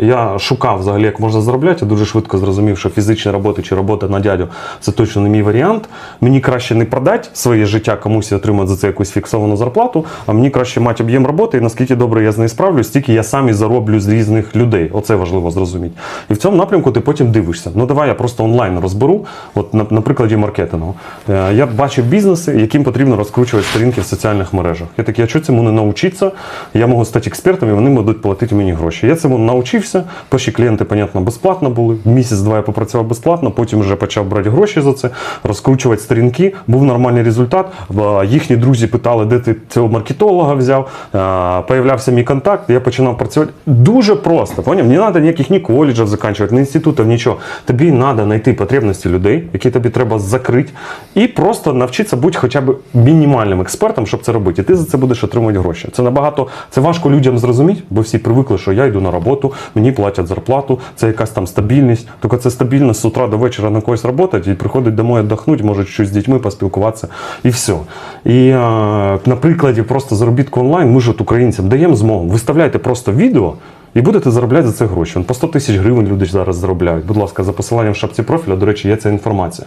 Я шукав взагалі, як можна заробляти. Я дуже швидко зрозумів, що фізична робота чи робота на дядю це точно не мій варіант. Мені краще не продати своє життя комусь і отримати за це якусь фіксовану зарплату, а мені краще мати об'єм роботи, і наскільки добре я з нею справлюсь, стільки я сам і зароблю з різних людей. Оце важливо зрозуміти. І в цьому напрямку ти потім дивишся. Ну давай я просто онлайн розберу. От на, на прикладі маркетингу. Е, Я бачив бізнеси, яким потрібно розкручувати сторінки в соціальних мережах. Я такий, а що цьому не навчитися? Я можу стати експертом, і вони будуть платити мені гроші. Я цьому навчився. Перші клієнти, понятно, безплатно були. Місяць-два я попрацював безплатно, потім вже почав брати гроші за це, розкручувати сторінки. Був нормальний результат. Їхні друзі питали, де ти цього маркетолога взяв. Появлявся мій контакт, я починав працювати. Дуже просто. Поняв? Не треба ніяких ні коледжів закінчувати, ні інститутів, нічого. Тобі треба знайти потребності людей, які тобі треба закрити, і просто навчитися бути хоча б мінімальним експертом, щоб це робити. І ти за це будеш отримувати гроші. Це набагато це важко людям зрозуміти, бо всі привикли, що я йду на роботу, мені платять зарплату, це якась там стабільність. Тільки це стабільність з утра до вечора на когось працювати і приходить домой віддохнути, може щось з дітьми поспілкуватися і все. І е, на прикладі просто заробітку онлайн, ми ж от українцям даємо змогу. Виставляйте просто відео. І будете заробляти за це гроші. По 100 тисяч гривень люди зараз заробляють. Будь ласка, за посиланням в шапці профіля, до речі, є ця інформація.